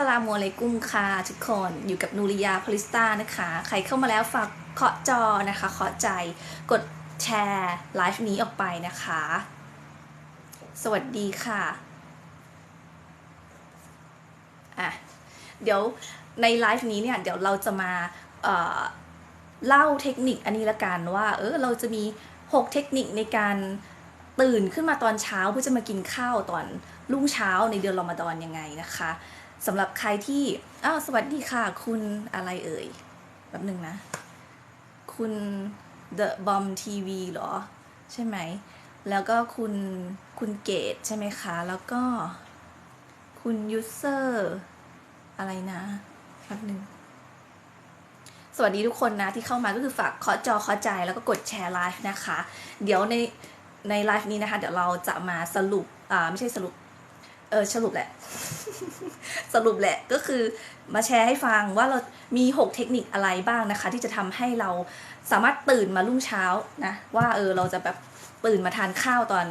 สลามัวเลยกุ้มค่ะทุกคนอยู่กับนูริยาพลิสตานะคะ ใครเข้ามาแล้วฝากเคาะจอนะคะเคาะใจกดแชร์ไลฟ์นี้ออกไปนะคะ สวัสดีค่ะอะ เดี๋ยวในไลฟ์นี้เนี่ยเดี๋ยวเราจะมาเเล่าเทคนิคอันนี้ละกันว่า เออเราจะมี 6 เทคนิคในการตื่นขึ้นมาตอนเช้าเพื่อจะมากินข้าวตอนรุ่งเช้าในเดือนรอมฎอนยังไงนะคะ สำหรับใครที่อ้าวสวัสดีค่ะ คุณอะไรเอ่ยแป๊บหนึ่งนะ คุณ The Bomb TV หรอ ใช่ไหม แล้วก็คุณคุณเกตใช่ไหมคะ แล้วก็ คุณยูเซอร์อะไรนะแป๊บหนึ่งสวัสดีทุกคนนะที่เข้ามาก็คือฝากเคาะจอเคาะใจแล้วก็กดแชร์ไลฟ์นะคะ เดี๋ยวในในไลฟ์นี้นะคะ เดี๋ยวเราจะมาสรุปอ่าไม่ใช่สรุป ออสรุปแหละ สรุปแหละก็คือมาแชร์ให้ฟังว่าเรามี 6 เทคนิคอะไรบ้างนะคะ ที่จะทำให้เราสามารถตื่นมารุ่งเช้านะ ว่าเออเราจะแบบตื่นมาทานข้าวตอน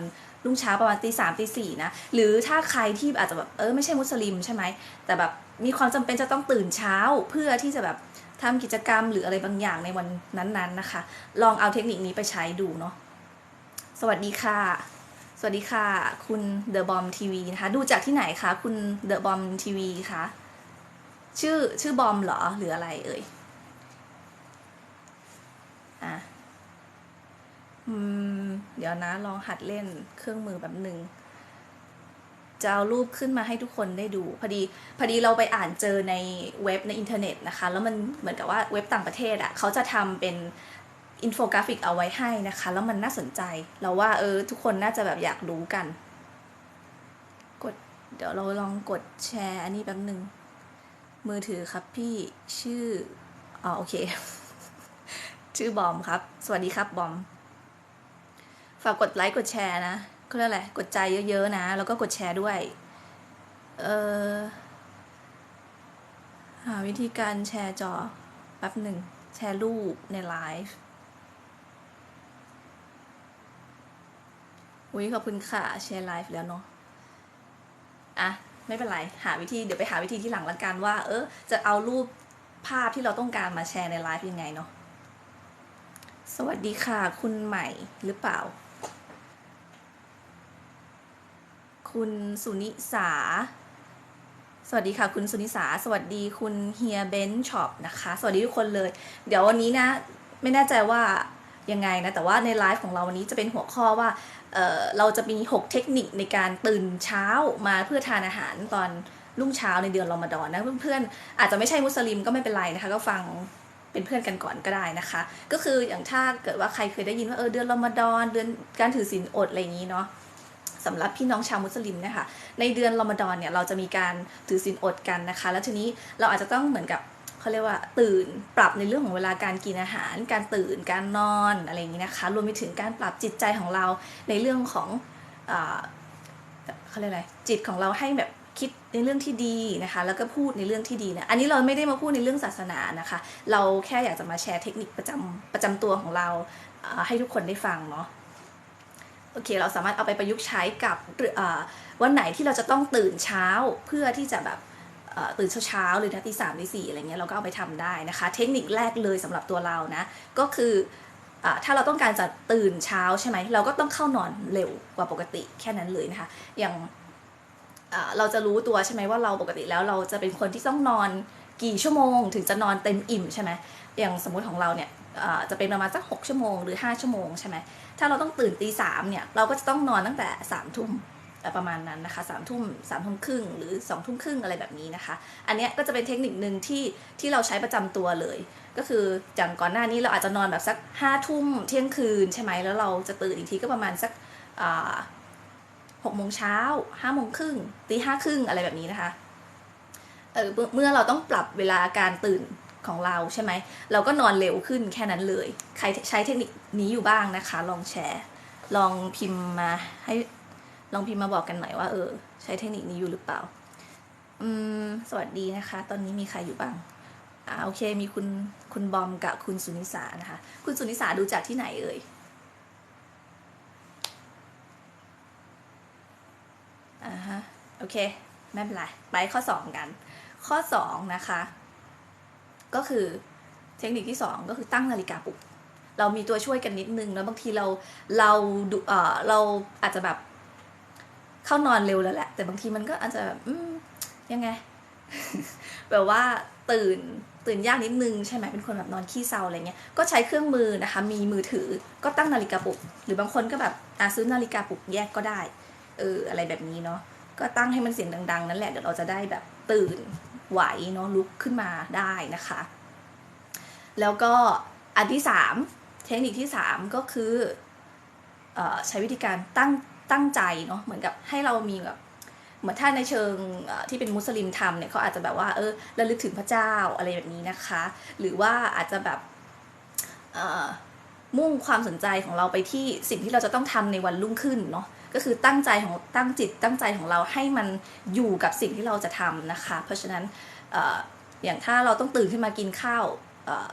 รุ่งเช้าประมาณตีสามตีสี่นะ หรือถ้าใครที่อาจจะแบบเออไม่ใช่มุสลิมใช่ไหม แต่แบบมีความจำเป็นจะต้องตื่นเช้าเพื่อที่จะแบบทำกิจกรรมหรืออะไรบางอย่างในวันนั้นๆนะคะ ลองเอาเทคนิคนี้ไปใช้ดูเนาะสวัสดีค่ะ วัสดีค่ะ คุณ The Bomb TV นะคะ ดูจากที่ไหนคะ คุณ The Bomb TV คะชื่อชื่อบอมเหรอ หรืออะไรเอ่ยอะอืม เดี๋ยวนะ ลองหัดเล่นเครื่องมือแบบหนึ่งจะเอารูปขึ้นมาให้ทุกคนได้ดู พอดีพอดีเราไปอ่านเจอในเว็บในอินเทอร์เน็ตนะคะ แล้วมันเหมือนกับว่าเว็บต่างประเทศอะ่ะเขาจะทำเป็น อินโฟกราฟิกเอาไว้ให้นะคะ แล้วมันน่าสนใจ เราว่าเออทุกคนน่าจะแบบอยากรู้กัน กดเดี๋ยวเราลองกดแชร์อันนี้แป๊บหนึ่งมือถือครับพี่ชื่ออ๋อโอเค ชื่อบอมครับ สวัสดีครับบอม ฝากกดไลค์กดแชร์นะเขาเรียกอะไรกดใจเยอะๆนะ แล้วก็กดแชร์ด้วย เออหาวิธีการแชร์จอแป๊บหนึ่งแชร์รูปในไลฟ์ อุ้ยขอบคุณค่ะแชร์ไลฟ์แล้วเนาะอะไม่เป็นไรหาวิธีเดี๋ยวไปหาวิธีที่หลังละกันว่า เออจะเอารูปภาพที่เราต้องการมาแชร์ในไลฟ์ยังไงเนาะสวัสดีค่ะ คุณใหม่หรือเปล่า คุณสุนิสา สวัสดีค่ะ คุณสุนิสา สวัสดีคุณเฮียเบนช็อปนะคะ สวัสดีทุกคนเลย เดี๋ยววันนี้นะ ไม่แน่ใจว่า ยังไงนะ แต่ว่าในไลฟ์ของเราวันนี้จะเป็นหัวข้อว่าเเราจะมี 6 เทคนิคในการตื่นเช้ามาเพื่อทานอาหารตอนรุ่งเช้าในเดือนรอมฎอนนะเพื่อนๆอาจจะไม่ใช่มุสลิมก็ไม่เป็นไรนะคะ ก็ฟังเป็นเพื่อนกันก่อนก็ได้นะคะ ก็คืออย่างถ้าเกิดว่าใครเคยได้ยินว่าเออเดือนรอมฎอนเดือนการถือศีลอดอะไรอย่างนี้เนาะสำหรับพี่น้องชาวมุสลิมนี่ยค่ะในเดือนรอมฎอนเนี่ยเราจะมีการถือศีลอดกันนะคะ แล้วทีนี้เราอาจจะต้องเหมือนกับ เขาเรียกว่าตื่นปรับในเรื่องของเวลาการกินอาหาร การตื่นการนอนอะไรอย่างนี้นะคะรวมไปถึงการปรับจิตใจของเราในเรื่องของเขาเรียกอะไรจิตของเราให้แบบคิดในเรื่องที่ดีนะคะ แล้วก็พูดในเรื่องที่ดีนะอันนี้เราไม่ได้มาพูดในเรื่องศาสนานะคะ เราแค่อยากจะมาแชร์เทคนิคประจำประจำตัวของเราให้ทุกคนได้ฟังเนาะโอเค เราสามารถเอาไปประยุกต์ใช้กับวันไหนที่เราจะต้องตื่นเช้าเพื่อที่จะแบบ ตื่นเช้าๆหรือทีสามทีสี่อะไรเงี้ยเราก็เอาไปทำได้นะคะ เทคนิคแรกเลยสำหรับตัวเรานะก็คืออถ้าเราต้องการจะตื่นเช้าใช่ไหมเราก็ต้องเข้านอนเร็วกว่าปกติแค่นั้นเลยนะคะ อย่างเราจะรู้ตัวใช่ไหมว่าเราปกติแล้วเราจะเป็นคนที่ต้องนอนกี่ชั่วโมง ถึงจะนอนเต็มอิ่มใช่ไหมอย่างสมมุติของเราเนี่ยจะเป็นประมาณสักหกชั่วโมงหรือห้าชั่วโมงใช่ไหมถ้าเราต้องตื่นตีสามเนี่ยเราก็จะต้องนอนตั้งแต่สามทุ่ม ประมาณนั้นนะคะสามทุ่มสามทุ่มครึ่งหรือสองทุ่มครึ่งอะไรแบบนี้นะคะ อันเนี้ยก็จะเป็นเทคนิคหนึ่งที่ที่เราใช้ประจำตัวเลย ก็คืออย่างก่อนหน้านี้เราอาจจะนอนแบบสักห้าทุ่มเที่ยงคืนใช่ไหมแล้วเราจะตื่นอีกทีก็ประมาณสักหกโมงเช้าห้าโมงครึ่งตีห้าครึ่งอะไรแบบนี้นะคะเออเมื่อเราต้องปรับเวลาการตื่นของเราใช่ไหม เราก็นอนเร็วขึ้นแค่นั้นเลย ใครใช้เทคนิคนี้อยู่บ้างนะคะ ลองแชร์ ลองพิมพ์มาให้ ลองพิมพ์มาบอกกันหน่อยว่าเออ ใช้เทคนิคนี้อยู่หรือเปล่า อืม สวัสดีนะคะ ตอนนี้มีใครอยู่บ้างอ่าโอเค มีคุณคุณบอมกับคุณสุนิสานะคะ คุณสุนิสาดูจากที่ไหนเอ่ยอ่าฮะโอเคไม่เป็นไรไปข้อสองกัน ข้อสองนะคะ ก็คือเทคนิคที่สองก็คือตั้งนาฬิกาปลุก เรามีตัวช่วยกันนิดนึงแล้วบางทีเราเราเออเราอาจจะแบบ เข้านอนเร็วแล้วแหละ แต่บางทีมันก็อาจจะแบบยังไง แบบว่าตื่นตื่นยากนิดนึงใช่ไหมเป็นคนแบบนอนขี้เศร้าอะไรเงี้ยก็ใช้เครื่องมือนะคะ มีมือถือก็ตั้งนาฬิกาปลุก หรือบางคนก็แบบอาซื้อนาฬิกาปลุกแยกก็ได้ เอออะไรแบบนี้เนาะก็ตั้งให้มันเสียงดัง ๆ นั่นแหละเดี๋ยวเราจะได้แบบตื่นไหวเนาะลุกขึ้นมาได้นะคะ แล้วก็อันที่สามเทคนิคที่สามก็คืออใช้วิธีการตั้ง ตั้งใจเนาะเหมือนกับให้เรามีแบบเหมือนถ้าในเชิงที่เป็นมุสลิมทำเนี่ยเขาอาจจะแบบว่าเออระลึกถึงพระเจ้าอะไรแบบนี้นะคะ หรือว่าอาจจะแบบมุ่งความสนใจของเราไปที่สิ่งที่เราจะต้องทำในวันรุ่งขึ้นเนาะก็คือตั้งใจของตั้งจิตตั้งใจของเราให้มันอยู่กับสิ่งที่เราจะทำนะคะ เพราะฉะนั้นออย่างถ้าเราต้องตื่นขึ้นมากินข้าว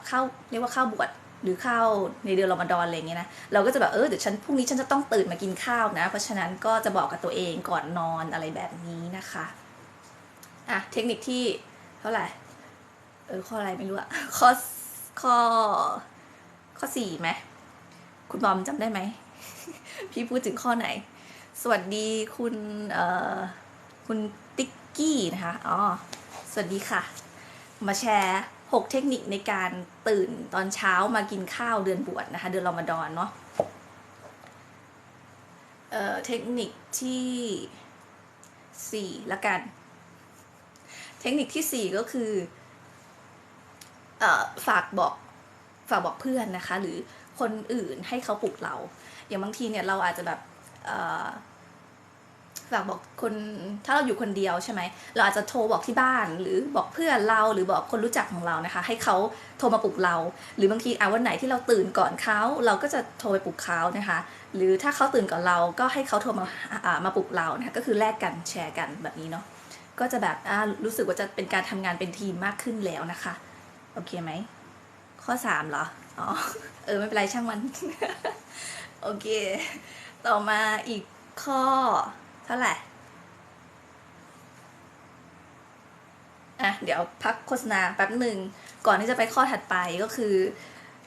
ข้าวเรียกว่าข้าวบวช หรือข้าวในเดือนรอมฎอนอะไรเงี้ยนะเราก็จะแบบเออเดี๋ยวฉันพรุ่งนี้ฉันจะต้องตื่นมากินข้าวนะ เพราะฉะนั้นก็จะบอกกับตัวเองก่อนนอนอะไรแบบนี้นะคะอะเทคนิคที่เท่าไหร่เออข้ออะไรไม่รู้อะข้อข้อข้อสี่ไหมคุณบอมจำได้ไหม พี่พูดถึงข้อไหน สวัสดีคุณเอ่อคุณติ๊กกี้นะคะอ๋อสวัสดีค่ะ มาแชร์ 6 เทคนิคในการตื่นตอนเช้ามากินข้าวเดือนบวชนะคะ เดือนรอมฎอนเนาะเอ่อเทคนิคที่4ละกัน เทคนิคที่ 4 ก็คือเอ่อฝากบอกฝากบอกเพื่อนนะคะ หรือคนอื่นให้เขาปลุกเรา อย่างบางทีเนี่ยเราอาจจะแบบเอ่อ ฝากบอกคนถ้าเราอยู่คนเดียวใช่ไหมเราอาจจะโทรบอกที่บ้าน หรือบอกเพื่อนเราหรือบอกคนรู้จักของเรานะคะ ให้เขาโทรมาปลุกเรา หรือบางทีอะวันไหนที่เราตื่นก่อนเขาเราก็จะโทรไปปลุกเขานะคะ หรือถ้าเขาตื่นก่อนเราก็ให้เขาโทรมาอ่ามาปลุกเรานะคะก็คือแลกกันแชร์กันแบบนี้เนาะก็จะแบบอ่ารู้สึกว่าจะเป็นการทำงานเป็นทีมมากขึ้นแล้วนะคะโอเคไหมข้อสามเหรออ๋อเออไม่เป็นไรช่างมันโอเค ต่อมาอีกข้อ ท่าไหร่ อะ เดี๋ยวพักโฆษณาแป๊บหนึ่ง ก่อนที่จะไปข้อถัดไปก็คือ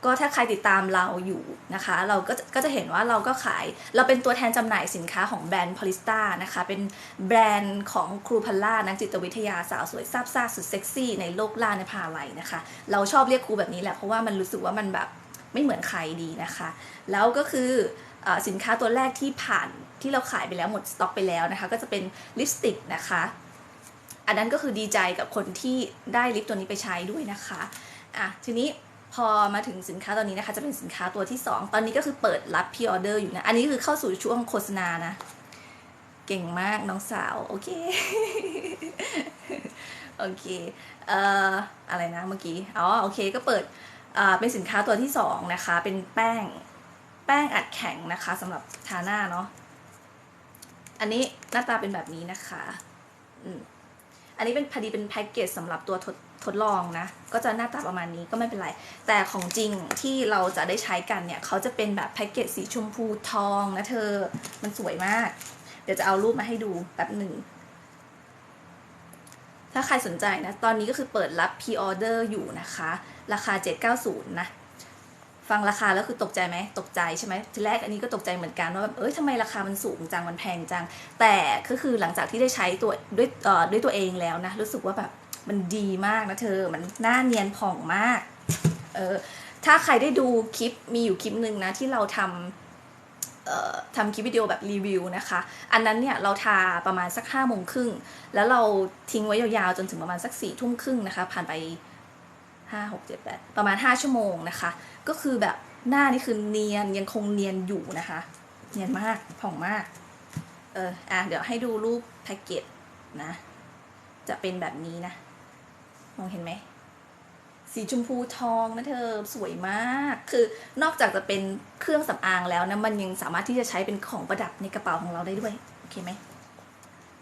ก็ถ้าใครติดตามเราอยู่นะคะ เราก็จะก็จะเห็นว่าเราก็ขาย เราเป็นตัวแทนจำหน่ายสินค้าของแบรนด์พอลิสตานะคะ เป็นแบรนด์ของครูพัลล่านักจิตวิทยาสาวสวยซาบซ่าสุดเซ็กซี่ในโลกล่าในพาไลนะคะ เราชอบเรียกครูแบบนี้แหละ เพราะว่ามันรู้สึกว่ามันแบบไม่เหมือนใครดีนะคะ แล้วก็คืออสินค้าตัวแรกที่ผ่าน ที่เราขายไปแล้วหมดสต็อกไปแล้วนะคะ ก็จะเป็นลิปสติกนะคะ อันนั้นก็คือดีใจกับคนที่ได้ลิปตัวนี้ไปใช้ด้วยนะคะอะทีนี้พอมาถึงสินค้าตัวนี้นะคะ จะเป็นสินค้าตัวที่ 2 ตอนนี้ก็คือเปิดรับพ r ออเดอร์อยู่นะ อันนี้คือเข้าสู่ช่วงโฆษณานะ เก่งมากน้องสาว โอเค โอเค เอ่อ อะไรนะเมื่อกี้ อ๋อ โอเค ก็เปิดอ่าเป็นสินค้าตัวที่ 2 นะคะ เป็นแป้ง แป้งอัดแข็งนะคะสำหรับทาหน้าเนาะ อันนี้หน้าตาเป็นแบบนี้นะคะอืมอันนี้เป็นพอดีเป็นแพ็กเกจสำหรับตัวทดทดลองนะ ก็จะหน้าตาประมาณนี้ก็ไม่เป็นไร แต่ของจริงที่เราจะได้ใช้กันเนี่ย เขาจะเป็นแบบแพ็กเกจสีชมพูทองนะเธอ มันสวยมาก เดี๋ยวจะเอารูปมาให้ดูแป๊บหนึ่ง ถ้าใครสนใจนะ ตอนนี้ก็คือเปิดรับพ r ออเดอร์อยู่นะคะ ราคา 790 นะ ฟังราคาแล้วคือตกใจไหมตกใจใช่ไหมทีแรกอันนี้ก็ตกใจเหมือนกันว่าแบบเอ้ยทำไมราคามันสูงจังมันแพงจัง แต่ก็คือหลังจากที่ได้ใช้ตัวด้วยเอ่อด้วยตัวเองแล้วนะรู้สึกว่าแบบมันดีมากนะเธอมันหน้าเนียนผ่องมากเออถ้าใครได้ดูคลิปมีอยู่คลิปหนึ่งนะที่เราทำเอ่อทำคลิปวิดีโอแบบรีวิวนะคะ อันนั้นเนี่ยเราทาประมาณสักห้าโมงครึ่งแล้วเราทิ้งไว้ยาวๆจนถึงประมาณสักสี่ทุ่มครึ่งนะคะ ผ่านไป ห้าหกเจ็ดแปดประมาณห้าชั่วโมงนะคะ ก็คือแบบหน้านี่คือเนียนยังคงเนียนอยู่นะคะ เนียนมากผ่องมาก เอออะเดี๋ยวให้ดูรูปแพ็กเกจนะ จะเป็นแบบนี้นะ มองเห็นไหมสีชมพูทองนะเธอสวยมาก คือนอกจากจะเป็นเครื่องสำอางแล้วนะ มันยังสามารถที่จะใช้เป็นของประดับในกระเป๋าของเราได้ด้วย โอเคไหม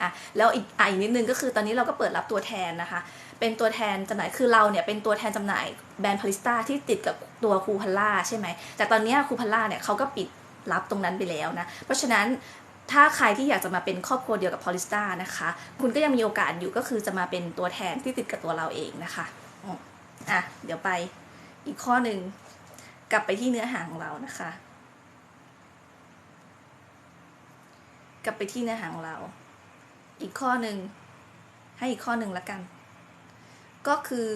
อะแล้วอีกอะอีกนิดนึงก็คือตอนนี้เราก็เปิดรับตัวแทนนะคะ เป็นตัวแทนจำหน่ายคือเราเนี่ยเป็นตัวแทนจำหน่ายแบรนด์พาริสตาที่ติดกับตัวครูพัลล่าใช่ไหมแต่ตอนนี้ครูพัลล่าเนี่ยเขาก็ปิดรับตรงนั้นไปแล้วนะ เพราะฉะนั้นถ้าใครที่อยากจะมาเป็นครอบครัวเดียวกับพอลิสตานะคะ คุณก็ยังมีโอกาสอยู่ก็คือจะมาเป็นตัวแทนที่ติดกับตัวเราเองนะคะอืมอะ เดี๋ยวไปอีกข้อหนึ่งกลับไปที่เนื้อหาของเรานะคะ กลับไปที่เนื้อหาของเรา อีกข้อหนึ่งให้อีกข้อหนึ่งละกัน ก็คือ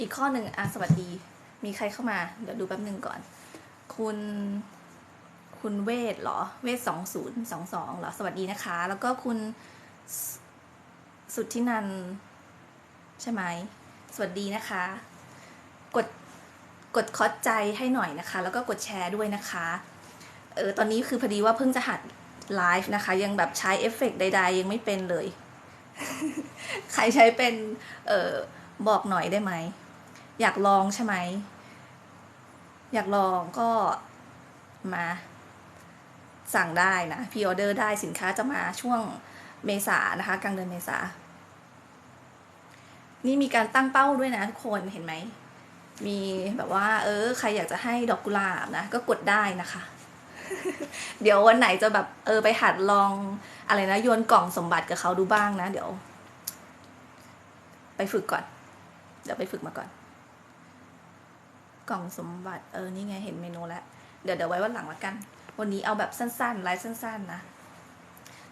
อีกข้อหนึ่งอะสวัสดี มีใครเข้ามา เดี๋ยวดูแป๊บหนึ่งก่อน คุณคุณเวทเหรอ เวทสองศูนย์สองสองเหรอ สวัสดีนะคะ แล้วก็คุณสุดที่นันใช่ไหม สวัสดีนะคะ กดกดคอดใจให้หน่อยนะคะ แล้วก็กดแชร์ด้วยนะคะ เออตอนนี้คือพอดีว่าเพิ่งจะหัดไลฟ์นะคะ ยังแบบใช้เอฟเฟกต์ใด ๆ ยังไม่เป็นเลย ใครใช้เป็น เออบอกหน่อยได้ไหม อยากลองใช่ไหม อยากลองก็มา สั่งได้นะพ r ออเดอร์ได้สินค้าจะมาช่วงเมษานะคะ กลางเดือนเมษา นี่มีการตั้งเป้าด้วยนะทุกคนเห็นไหม มีแบบว่า เออ ใครอยากจะให้ดอกกุหลาบนะ ก็กดได้นะคะ เดี๋ยววันไหนจะแบบเออไปหัดลองอะไรนะโยนกล่องสมบัติกับเขาดูบ้างนะ เดี๋ยว ไปฝึกก่อน เดี๋ยวไปฝึกมาก่อน กล่องสมบัติเออนี่ไงเห็นเมนูแล้วเดี๋ยวเดี๋ยวไว้วันหลังละกัน วันนี้เอาแบบสั้นๆไลฟ์สั้น ๆ นะ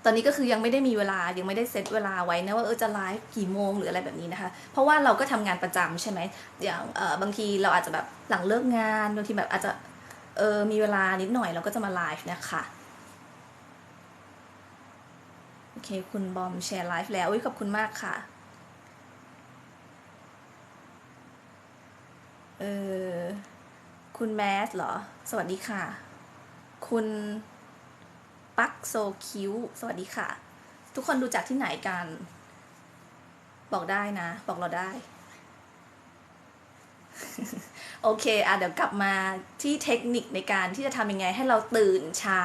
ตอนนี้ก็คือยังไม่ได้มีเวลายังไม่ได้เซตเวลาไว้นะว่าเออจะไลฟ์กี่โมงหรืออะไรแบบนี้นะคะ เพราะว่าเราก็ทำงานประจำใช่ไหมอย่างเออบางทีเราอาจจะแบบหลังเลิกงานบางทีแบบอาจจะ เออมีเวลานิดหน่อยเราก็จะมาไลฟ์นะคะโอเค คุณบอมแชร์ไลฟ์แล้วอุ๊ยขอบคุณมากค่ะ เออคุณแมสเหรอ สวัสดีค่ะ คุณปักโซคิวสวัสดีค่ะ ทุกคนดูจากที่ไหนกัน บอกได้นะ บอกเราได้ โอเคอะเดี๋ยวกลับมาที่เทคนิคในการที่จะทำยังไงให้เราตื่นเช้า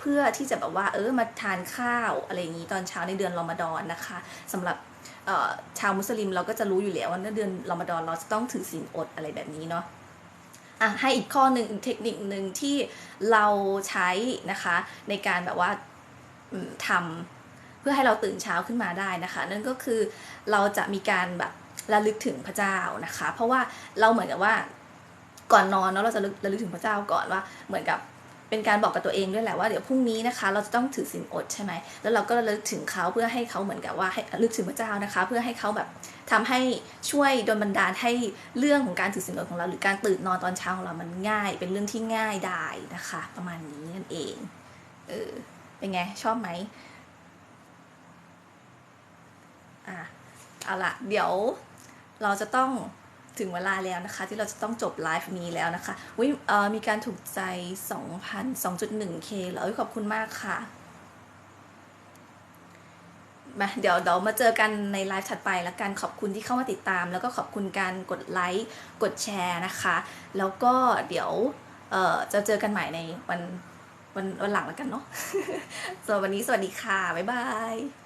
เพื่อที่จะแบบว่าเออมาทานข้าวอะไรอย่างนี้ตอนเช้าในเดือนรอมฎอนนะคะสำหรับชาวมุสลิมเราก็จะรู้อยู่แล้วว่าในเดือนรอมฎอนเราจะต้องถือศีลอดอะไรแบบนี้เนาะอะให้อีกข้อหนึ่งเทคนิคหนึ่งที่เราใช้นะคะในการแบบว่าทำเพื่อให้เราตื่นเช้าขึ้นมาได้นะคะ นั่นก็คือเราจะมีการแบบระลึกถึงพระเจ้านะคะ เพราะว่าเราเหมือนกับว่า ก่อนนอนเนาะเราจะระลึกระลึกถึงพระเจ้าก่อนว่า เหมือนกับเป็นการบอกกับตัวเองด้วยแหละว่าเดี๋ยวพรุ่งนี้นะคะ เราจะต้องถือศีลอดใช่ไหมแล้วเราก็ระลึกถึงเขาเพื่อให้เขาเหมือนกับว่าให้ระลึกถึงพระเจ้านะคะ เพื่อให้เขาแบบทำให้ช่วยดลบันดาลให้เรื่องของการถือศีลอดของเรา หรือการตื่นนอนตอนเช้าของเรามันง่าย เป็นเรื่องที่ง่ายได้นะคะ ประมาณนี้นั่นเองเออเป็นไงชอบไหมอะเอาละเดี๋ยวเราจะต้อง ถึงเวลาแล้วนะคะ ที่เราจะต้องจบไลฟ์นี้แล้วนะคะวิมีการถูกใจ 2,000 2.1k แล้วขอบคุณมากค่ะมาเดี๋ยวเดี๋ยวมาเจอกันในไลฟ์ถัดไปแล้วกันขอบคุณที่เข้ามาติดตาม แล้วก็ขอบคุณการกดไลค์กดแชร์นะคะ แล้วก็เดี๋ยวเอ่อจะเจอกันใหม่ในวันวันวันหลังแล้วกันเนาะส่วนวันนี้สวัสดีค่ะ บ๊ายบาย